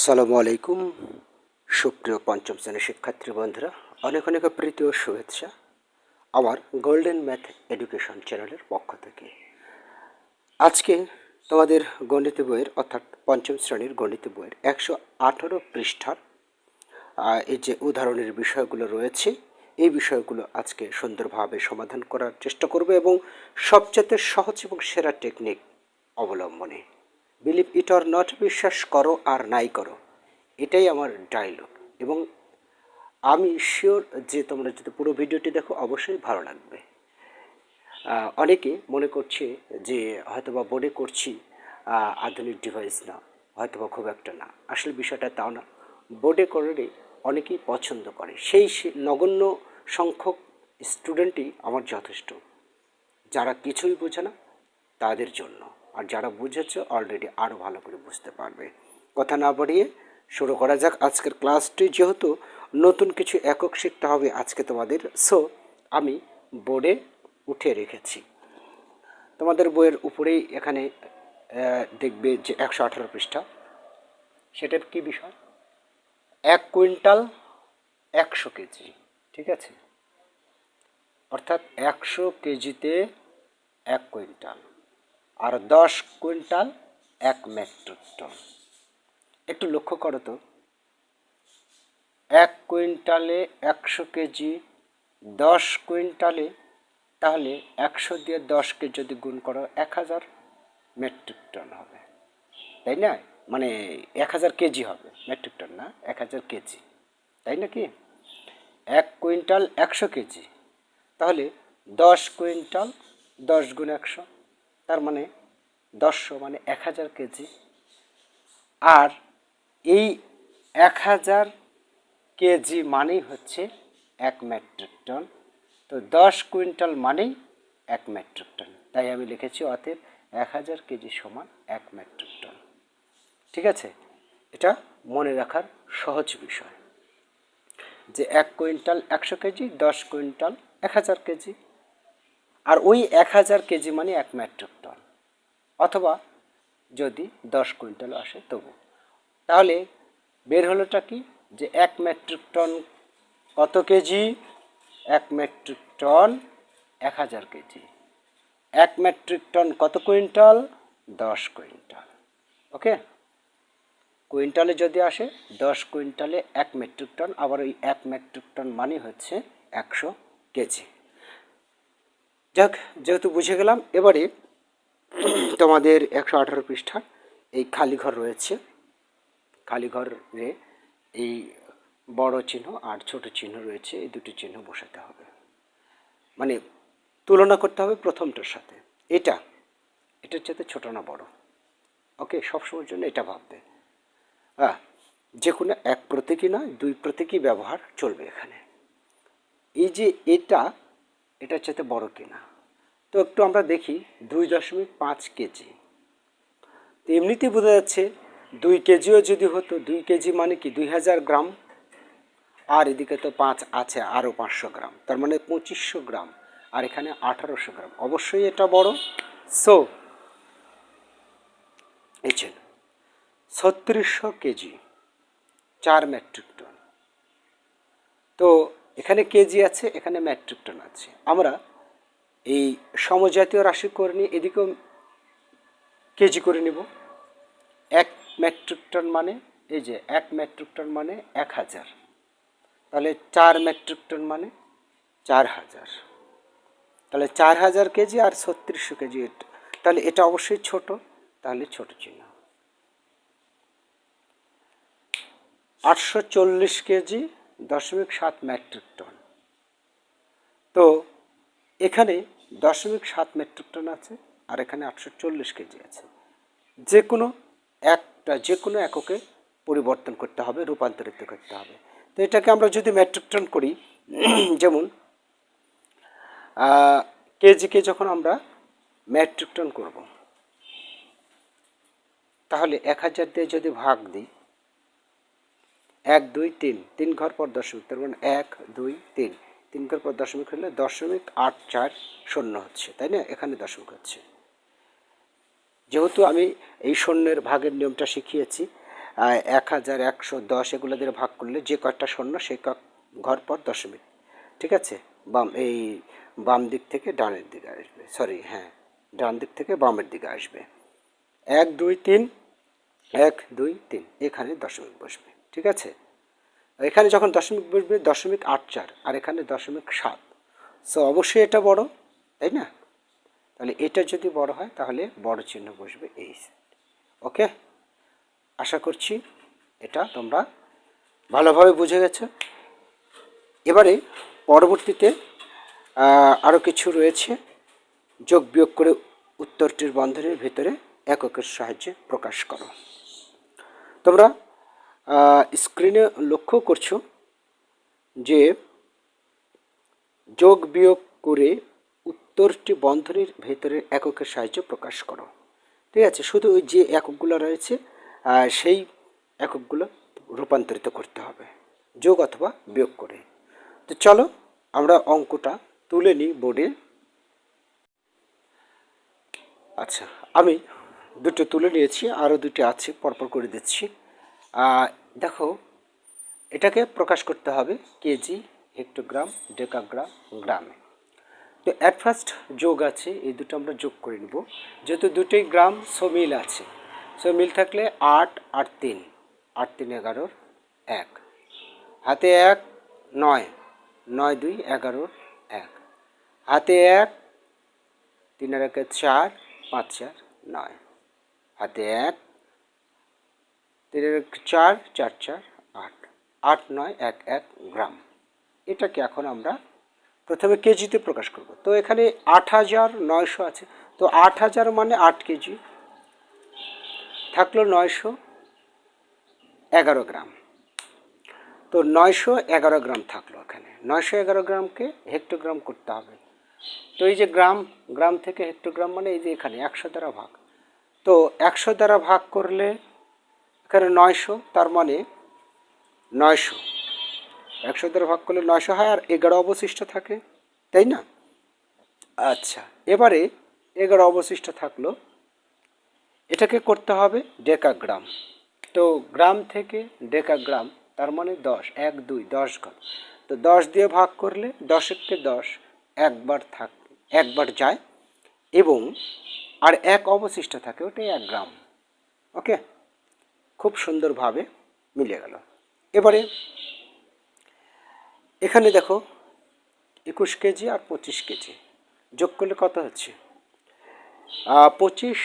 আসসালামু আলাইকুম। সুপ্রিয় পঞ্চম শ্রেণির শিক্ষার্থী বন্ধুরা, অনেক অনেক প্রীতি ও শুভেচ্ছা আমার গোল্ডেন ম্যাথ এডুকেশন চ্যানেলের পক্ষ থেকে। আজকে তোমাদের গণিত বইয়ের, অর্থাৎ পঞ্চম শ্রেণির গণিত বইয়ের একশো আঠারো পৃষ্ঠার এই যে উদাহরণের বিষয়গুলো রয়েছে, এই বিষয়গুলো আজকে সুন্দরভাবে সমাধান করার চেষ্টা করব এবং সবচেয়ে সহজ এবং সেরা টেকনিক অবলম্বনে। বিলিভ ইট অর নট বিশ্বাস করো আর নাই করো। এটাই আমার ডায়লগ এবং আমি শিওর যে তোমরা যদি পুরো ভিডিওটি দেখো, অবশ্যই ভালো লাগবে। অনেকে মনে করছে যে হয়তোবা বোর্ডে করছি আধুনিক ডিভাইস না, হয়তোবা খুব একটা না। আসলে বিষয়টা তাও না। বোর্ডে করলে অনেকেই পছন্দ করে। সেই নগণ্য সংখ্যক স্টুডেন্টই আমার যথেষ্ট। যারা কিছুই বোঝে না, তাদের জন্য। আর যারা বুঝেছে অলরেডি আরও ভালো করে বুঝতে পারবে। কথা না বাড়িয়ে শুরু করা যাক আজকের ক্লাসটি যেহেতু নতুন কিছু একক শিখতে হবে আজকে তোমাদের সো আমি বোর্ডে উঠে রেখেছি। তোমাদের বইয়ের উপরেই এখানে দেখবে যে একশো আঠারো পৃষ্ঠা। সেটার কি বিষয়? এক কুইন্টাল একশো কেজি, ঠিক আছে? অর্থাৎ একশো কেজিতে এক কুইন্টাল। আর দশ কুইন্টাল এক মেট্রিক টন। একটু লক্ষ্য করো তো। এক কুইন্টালে একশো কেজি, দশ কুইন্টালে তাহলে একশো দিয়ে দশকে যদি গুণ করো, এক হাজার মেট্রিক টন হবে। তাই না? মানে এক হাজার কেজি হবে, মেট্রিক টন না, এক হাজার কেজি। তাই না কি? এক কুইন্টাল একশো কেজি, তাহলে দশ কুইন্টাল দশ গুণ একশো। তার মানে দশশো মানে এক হাজার কেজি। আর এই এক হাজার কেজি মানেই হচ্ছে এক মেট্রিক টন। তো দশ কুইন্টাল মানেই এক মেট্রিক টন। তাই আমি লিখেছি অতএব এক হাজার কেজি সমান এক মেট্রিক টন। ঠিক আছে? এটা মনে রাখার সহজ বিষয়। যে এক কুইন্টাল একশো কেজি, দশ কুইন্টাল এক হাজার কেজি। আর ওই এক হাজার কেজি মানে এক মেট্রিক টন। অথবা যদি দশ কুইন্টাল আসে তবু। তাহলে বের হলোটা কি? যে এক মেট্রিক টন কত কেজি? এক মেট্রিক টন এক হাজার কেজি। এক মেট্রিক টন কত কুইন্টাল? দশ কুইন্টাল। ওকে? কুইন্টালে যদি আসে, দশ কুইন্টালে এক মেট্রিক টন, আবার ওই এক মেট্রিক টন মানে হচ্ছে একশো কেজি। যাক, যেহেতু বুঝে গেলাম, এবারে তোমাদের একশো আঠারো পৃষ্ঠা এই খালি ঘর রয়েছে। খালি ঘরে এই বড় চিহ্ন আর ছোট চিহ্ন রয়েছে, এই দুটি চিহ্ন বসাতে হবে। মানে তুলনা করতে হবে প্রথমটার সাথে। এটা, এটার চাইতে ছোট না বড়। ওকে, সবসময়ের জন্য এটা ভাববে। হ্যাঁ যে কোনো এক প্রতীকী নয়, দুই প্রতীকী ব্যবহার চলবে এখানে। এই যে এটা, এটার চাইতে বড় কিনা? তো একটু আমরা দেখি দুই দশমিক পাঁচ কেজি। তো এমনিতেই বোঝা যাচ্ছে দুই কেজিও যদি হতো, দুই কেজি মানে কি দুই হাজার গ্রাম? আর এদিকে তো পাঁচ আছে, আরও পাঁচশো গ্রাম। তার মানে পঁচিশশো গ্রাম, আর এখানে আঠারোশো গ্রাম। অবশ্যই এটা বড়। সো এই ছিল ছত্রিশশো কেজি, চার মেট্রিক টন। তো এখানে কেজি আছে, এখানে মেট্রিক টন আছে। আমরা এই সমজাতীয় রাশি করে নিয়ে এদিকেও কেজি করে নিব। এক মেট্রিক টন মানে এই যে এক মেট্রিক টন মানে এক হাজার। তাহলে চার মেট্রিক টন মানে চার হাজার। তাহলে চার হাজার কেজি আর ছত্রিশশো কেজি এটা তাহলে এটা অবশ্যই ছোট, তাহলে ছোট চিহ্ন। আটশো চল্লিশ কেজি দশমিক সাত মেট্রিক টন তো এখানে দশমিক সাত মেট্রিক টন আছে আর এখানে আটশো চল্লিশ কেজি আছে। যে কোনো একটা যে কোনো এককে পরিবর্তন করতে হবে, রূপান্তরিত করতে হবে। তো এটাকে আমরা যদি মেট্রিক টন করি, যেমন কেজিকে যখন আমরা মেট্রিক টন করব, তাহলে এক হাজার দিয়ে যদি ভাগ দিই, এক, দুই, তিন তিন ঘর পর দশমিক, তার মানে এক, দুই, তিন। তিন ঘর পর দশমিক হলে দশমিক আট চার শূন্য হচ্ছে, তাই না? এখানে দশমিক হচ্ছে। যেহেতু আমি এই শূন্যের ভাগের নিয়মটা শিখিয়েছি এক হাজার একশো দশ এগুলো দিয়ে ভাগ করলে যে কয়টা শূন্য সেই ক- ঘর পর দশমিক, ঠিক আছে? বাম, এই বাম দিক থেকে ডানের দিকে আসবে সরি হ্যাঁ ডান দিক থেকে বামের দিকে আসবে। এক, দুই, তিন, এক, দুই, তিন, এখানে দশমিক বসবে, ঠিক আছে? এখানে যখন দশমিক বসবে, দশমিক আট চার, আর এখানে দশমিক সাত। সো অবশ্যই এটা বড়, তাই না? তাহলে এটা যদি বড় হয়, তাহলে বড় চিহ্ন বসবে এই ওকে আশা করছি এটা তোমরা ভালোভাবে বুঝে গেছো। এবারে পরবর্তীতে আরও কিছু রয়েছে, যোগ বিয়োগ করে উত্তরটির বন্ধনের ভিতরে এককের সাহায্যে প্রকাশ করো। তোমরা স্ক্রিনে লক্ষ্য করছ যে যোগ বিয়োগ করে উত্তরটি বন্ধনীর ভেতরে এককের সাহায্যে প্রকাশ করো। ঠিক আছে? শুধু ওই যে এককগুলো রয়েছে সেই এককগুলো রূপান্তরিত করতে হবে, যোগ অথবা বিয়োগ করে। তো চলো, আমরা অঙ্কটা তুলে নিই বোর্ডে। আচ্ছা আমি দুটো তুলে নিয়েছি, আরও দুটি আছে, পরপর করে দিচ্ছি। দেখো, এটাকে প্রকাশ করতে হবে কেজি হেক্টোগ্রাম ডেকাগ্রাম গ্রামে তো অ্যাট ফার্স্ট যোগ আছে, এই দুটো আমরা যোগ করে নেব। যেহেতু দুটোই গ্রাম সো আছে। সো থাকলে আট আট তিন আট তিন এগারোর এক। হাতে এক, নয় নয় দুই, এগারোর এক। হাতে এক, তিনের একে চার, পাঁচ চার, নয়। হাতে এক তিনের চার চার চার, আট। আট নয়, এক এক গ্রাম। এটাকে এখন আমরা প্রথমে কেজিতে প্রকাশ করব। তো এখানে আট হাজার নয়শো আছে। তো আট হাজার মানে আট কেজি। থাকল নয়শো এগারো গ্রাম। তো নয়শো এগারো গ্রাম থাকল এখানে। নয়শো এগারো গ্রামকে হেক্টোগ্রাম করতে হবে। তো এই যে গ্রাম গ্রাম থেকে হেক্টোগ্রাম মানে এই যে এখানে একশো দ্বারা ভাগ। তো একশো দ্বারা ভাগ করলে এখানে নয়শো, তার মানে নয়শো। একশো দ্বারা ভাগ করলে নয়শো হয় আর এগারো অবশিষ্ট থাকে, তাই না? আচ্ছা এবারে এগারো অবশিষ্ট থাকল, এটাকে করতে হবে ডেকাগ্রাম। তো গ্রাম থেকে ডেকাগ্রাম, তার মানে দশ, এক, দুই, দশ ঘর তো দশ দিয়ে ভাগ করলে দশেরকে দশ একবার থাক, একবার যায়, এবং আর এক অবশিষ্ট থাকে, ওটাই এক গ্রাম। ওকে? খুব সুন্দরভাবে মিলে গেল। এবারে এখানে দেখো একুশ কেজি আর পঁচিশ কেজি। যোগ করলে কত হচ্ছে? পঁচিশ,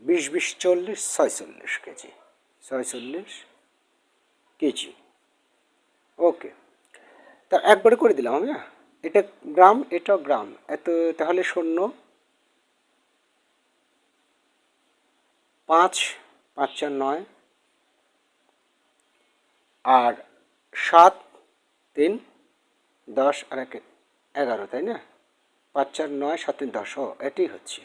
বিশ বিশ, চল্লিশ, ছয়চল্লিশ কেজি। ছয়চল্লিশ কেজি। ওকে। তা একবারে করে দিলাম আমি হ্যাঁ? এটা গ্রাম এটা গ্রাম। এত, তাহলে শূন্য। পাঁচ পাঁচ চার নয়। আর সাত, তিন, দশ আর এক এগারো, তাই না? পাঁচ চার নয়, সাত, তিন, দশ, ও, এটাই হচ্ছে।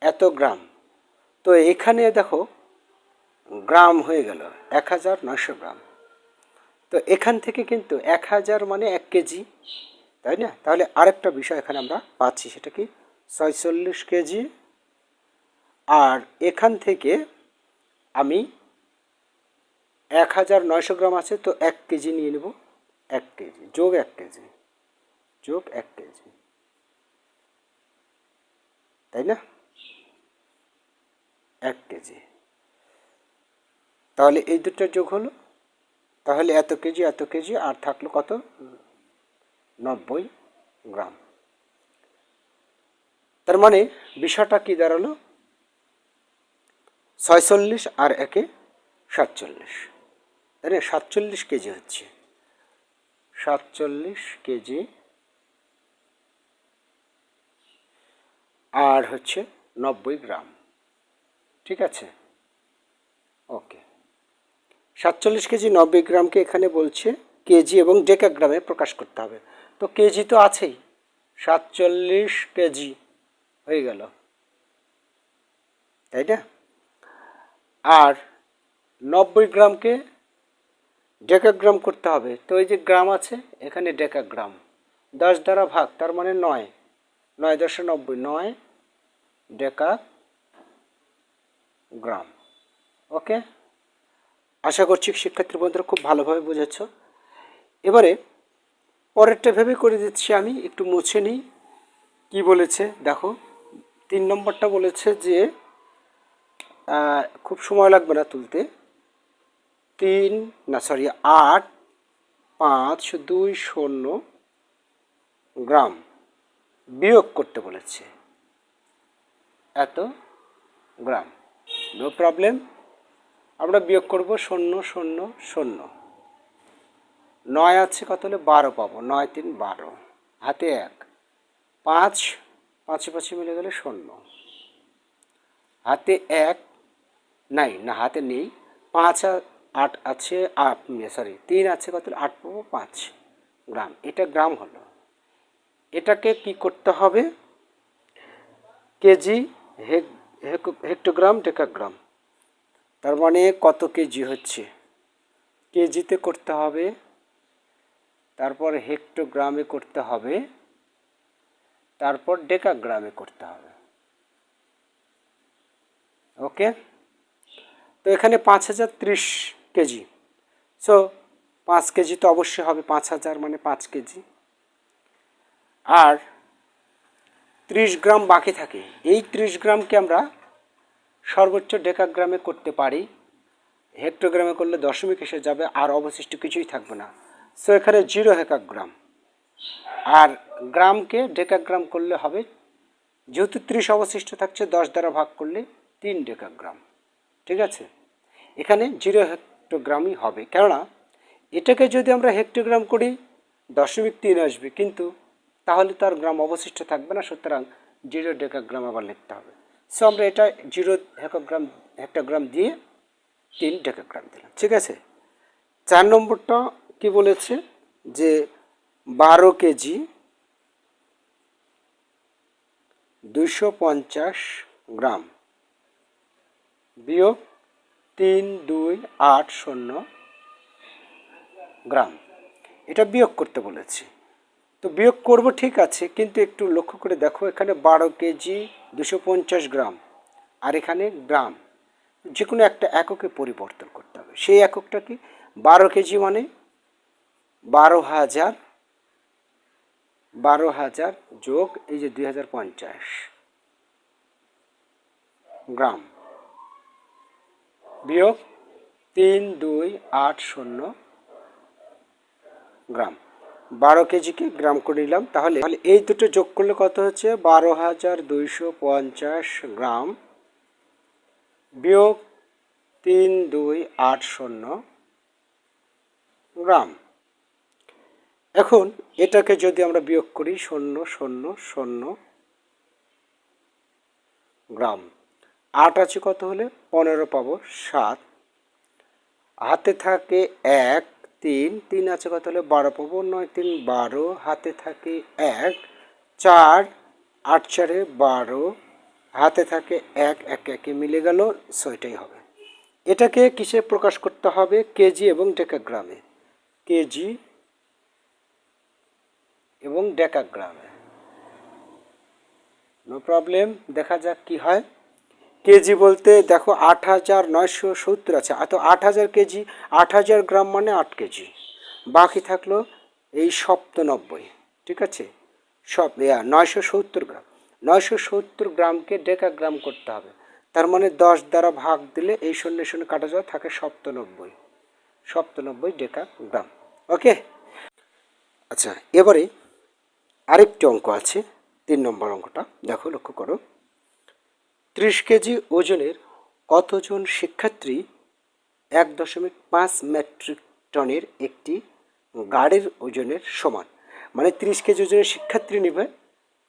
এত গ্রাম। তো এখানে দেখো, গ্রাম হয়ে গেল, এক হাজার নয়শো গ্রাম। তো এখান থেকে কিন্তু এক হাজার মানে এক কেজি, তাই না? তাহলে আরেকটা বিষয় এখানে আমরা পাচ্ছি, সেটা কি? ছয়চল্লিশ কেজি আর এখান থেকে আমি এক হাজার নয়শো গ্রাম আছে, তো এক কেজি নিয়ে নেব। এক কেজি, যোগ এক কেজি, যোগ এক কেজি। তাই না? এক কেজি। তাহলে এই দুটো যোগ হলো, তাহলে এত কেজি এত কেজি, আর থাকল কত? নব্বই গ্রাম। তার মানে বিষয়টা কি দাঁড়াল? ছয়চল্লিশ আর একে সাতচল্লিশ। আরে সাতচল্লিশ কেজি হচ্ছে। সাতচল্লিশ কেজি আর হচ্ছে নব্বই গ্রাম। ঠিক আছে? ওকে। সাতচল্লিশ কেজি নব্বই গ্রামকে এখানে বলছে কেজি এবং ডেকাগ্রামে প্রকাশ করতে হবে। তো কেজি তো আছেই। সাতচল্লিশ কেজি হয়ে গেল। তাই না? আর নব্বই গ্রামকে ডেকাগ্রাম করতে হবে। তো এই যে গ্রাম আছে, এখানে ডেকাগ্রাম। দশ দ্বারা ভাগ, তার মানে নয়। নয় দশে নব্বই, নয় ডেকা গ্রাম ওকে? আশা করছি শিক্ষার্থী বন্ধুরা খুব ভালোভাবে বুঝেছ। এবারে পরেরটা ভেবে করে দিচ্ছি আমি, একটু মুছে নিই। কি বলেছে? দেখো, তিন নম্বরটা বলেছে যে খুব সময় লাগবে না তুলতে। তিন, না সরি আট, পাঁচ, দুই, শূন্য গ্রাম বিয়োগ করতে বলেছে। এত গ্রাম। নো প্রবলেম আমরা বিয়োগ করব শূন্য শূন্য শূন্য। নয় আছে, কত হলে? বারো পাবো। নয়, তিন, বারো। হাতে এক। পাঁচ, পাঁচে পাঁচে মিলে গেলে শূন্য। হাতে এক নাই, না হাতে নেই। পাঁচ আট আছে, আট সরি তিন আছে কত? আট পাবো, পাঁচ গ্রাম। এটা গ্রাম হলো। এটাকে কি করতে হবে? KG hec- hec- hectogram, decagram. তার মানে কত কেজি হচ্ছে? কেজিতে করতে হবে, তারপর হেক্টোগ্রামে করতে হবে, তারপর ডেকাগ্রামে করতে হবে। ওকে? তো এখানে পাঁচ হাজার ত্রিশ কেজি। সো পাঁচ কেজি তো অবশ্যই হবে, পাঁচ হাজার মানে পাঁচ কেজি। আর ত্রিশ গ্রাম বাকি থাকে। এই ত্রিশ গ্রামকে আমরা সর্বোচ্চ ডেকাগ্রামে করতে পারি। হেক্টোগ্রামে করলে দশমিক এসে যাবে, আর অবশিষ্ট কিছুই থাকবে না। সো এখানে জিরো হেকাগ্রাম আর গ্রামকে ডেকাগ্রাম করলে হবে, যেহেতু ত্রিশ অবশিষ্ট থাকছে, দশ দ্বারা ভাগ করলে তিন ডেকাগ্রাম। ঠিক আছে? এখানে জিরো হেক্টোগ্রামই হবে। কেননা, এটাকে যদি আমরা হেক্টোগ্রাম করি, দশমিক তিন আসবে। কিন্তু তাহলে তো আর গ্রাম অবশিষ্ট থাকবে না, সুতরাং জিরো ডেকাগ্রাম আবার লিখতে হবে। সো আমরা এটা জিরো হেকোগ্রাম হেক্টোগ্রাম দিয়ে তিন ডেকাগ্রাম দিলাম। ঠিক আছে? চার নম্বরটা কি বলেছে? যে বারো কেজি দুশো পঞ্চাশ গ্রাম। বিয়োগ তিন, দুই, আট, শূন্য গ্রাম। এটা বিয়োগ করতে বলেছি। তো বিয়োগ করব ঠিক আছে, কিন্তু একটু লক্ষ্য করে দেখো, এখানে বারো কেজি দুশো পঞ্চাশ গ্রাম আর এখানে গ্রাম। যে কোনো একটা এককে পরিবর্তন করতে হবে। সেই এককটা কি? বারো কেজি মানে বারো হাজার বারো হাজার যোগ এই যে দুই হাজার পঞ্চাশ গ্রাম। বিয়োগ তিন, দুই, আট, শূন্য গ্রাম। বারো কেজিকে গ্রাম করে নিলাম? তাহলে তাহলে এই দুটো যোগ করলে কত হচ্ছে? বারো হাজার দুইশো পঞ্চাশ গ্রাম বিয়োগ তিন, দুই, আট, শূন্য গ্রাম। এখন এটাকে যদি আমরা বিয়োগ করি, শূন্য শূন্য শূন্য গ্রাম। আট আছে কত হলে? পনেরো পাবো, সাত। হাতে থাকে এক, তিন। তিন আছে কত হলে? বারো পাবো, নয়, তিন, বারো। হাতে থাকে এক, চার, আট চারে বারো। হাতে থাকে এক এক একে মিলে গেল, ছয়টাই হবে। এটাকে কিসে প্রকাশ করতে হবে? কেজি এবং ডেকাগ্রামে। কেজি এবং ডেকাগ্রামে। নো প্রবলেম দেখা যাক কি হয়। কেজি বলতে দেখো আট হাজার নয়শো সত্তর আছে। তো আট হাজার কেজি, আট হাজার গ্রাম মানে আট কেজি। বাকি থাকল এই সপ্তানব্বই, ঠিক আছে? সব নয়শো সত্তর গ্রাম। নয়শো সত্তর গ্রামকে ডেকাগ্রাম করতে হবে। তার মানে দশ দ্বারা ভাগ দিলে এই শূন্য শূন্য কাটা যাওয়া থাকে সপ্তানব্বই। সপ্তানব্বই ডেকা গ্রাম ওকে? আচ্ছা এবারে আরেকটি অঙ্ক আছে। তিন নম্বর অঙ্কটা। দেখো, লক্ষ্য করো। ত্রিশ কেজি ওজনের কতজন শিক্ষার্থী এক দশমিক পাঁচ মেট্রিক টনের একটি গাড়ির ওজনের সমান? মানে ত্রিশ কেজি ওজনের শিক্ষার্থী নেবে,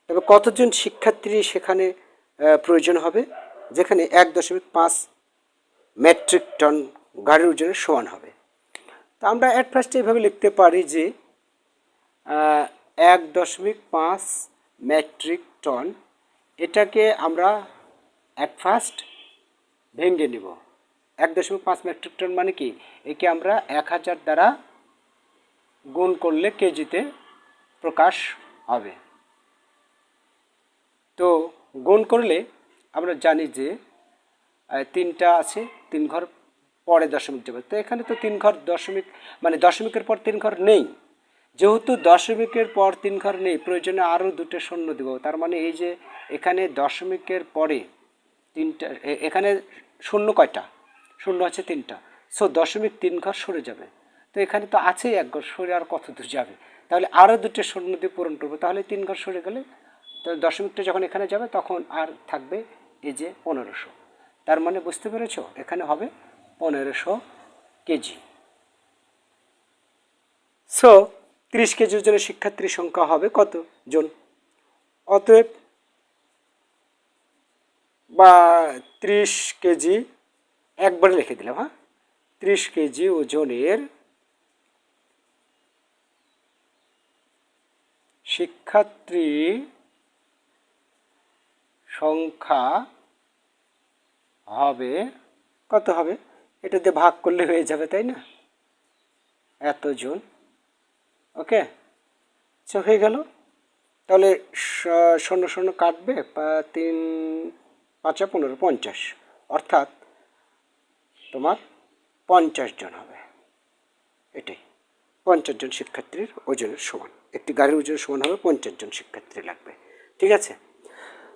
তবে কতজন শিক্ষার্থী সেখানে প্রয়োজন হবে? যেখানে এক দশমিক পাঁচ মেট্রিক টন গাড়ির ওজনের সমান হবে। তা আমরা অ্যাট ফার্স্ট এইভাবে লিখতে পারি যে এক দশমিক পাঁচ মেট্রিক টন এটাকে আমরা অ্যাট ফার্স্ট ভেঙে নিব। এক দশমিক পাঁচ মেট্রিক টন মানে কি? একে আমরা এক হাজার দ্বারা গুণ করলে কেজিতে প্রকাশ হবে। তো গুণ করলে আমরা জানি যে তিনটা আছে, তিন ঘর পরে দশমিক যাবে তো এখানে তো তিন ঘর দশমিক মানে দশমিকের পর তিন ঘর নেই। যেহেতু দশমিকের পর তিন ঘর নেই, প্রয়োজনে আরও দুটো শূন্য দেবো। তার মানে এই যে এখানে দশমিকের পরে তিনটা এখানে শূন্য কয়টা? শূন্য আছে তিনটা। সো দশমিক তিন ঘর সরে যাবে। তো এখানে তো আছেই এক ঘর, সরে আর কত দূর যাবে? তাহলে আরও দুটো শূন্য দিয়ে পূরণ করব, তাহলে তিন ঘর সরে গেলে তো দশমিকটা যখন এখানে যাবে, তখন আর থাকবে এই যে পনেরোশো। তার মানে বুঝতে পেরেছ? এখানে হবে পনেরোশো কেজি। সো তিরিশ কেজি জন্য শিক্ষার্থীর সংখ্যা হবে কত? জন। অতএব বা ত্রিশ কেজি, একবারে লিখে দিলাম হ্যাঁ? ত্রিশ কেজি ওজনের শিক্ষার্থী সংখ্যা হবে, কত হবে? এটাতে ভাগ করলে হয়ে যাবে, তাই না? এতজন, ওকে? আচ্ছা হয়ে গেল। তাহলে শূন্য শূন্য কাটবে তিন পাঁচা পনেরো, পঞ্চাশ। অর্থাৎ তোমার পঞ্চাশ জন হবে। এটাই। পঞ্চাশ জন শিক্ষার্থীর ওজনের সমান। একটি গাড়ির ওজনের সমান হবে, পঞ্চাশ জন শিক্ষার্থী লাগবে। ঠিক আছে?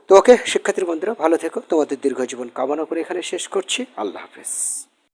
তো ওকে, শিক্ষার্থীর বন্ধুরা, ভালো থেকো। তোমাদের দীর্ঘ জীবন কামনা করে এখানে শেষ করছি। আল্লাহ হাফেজ।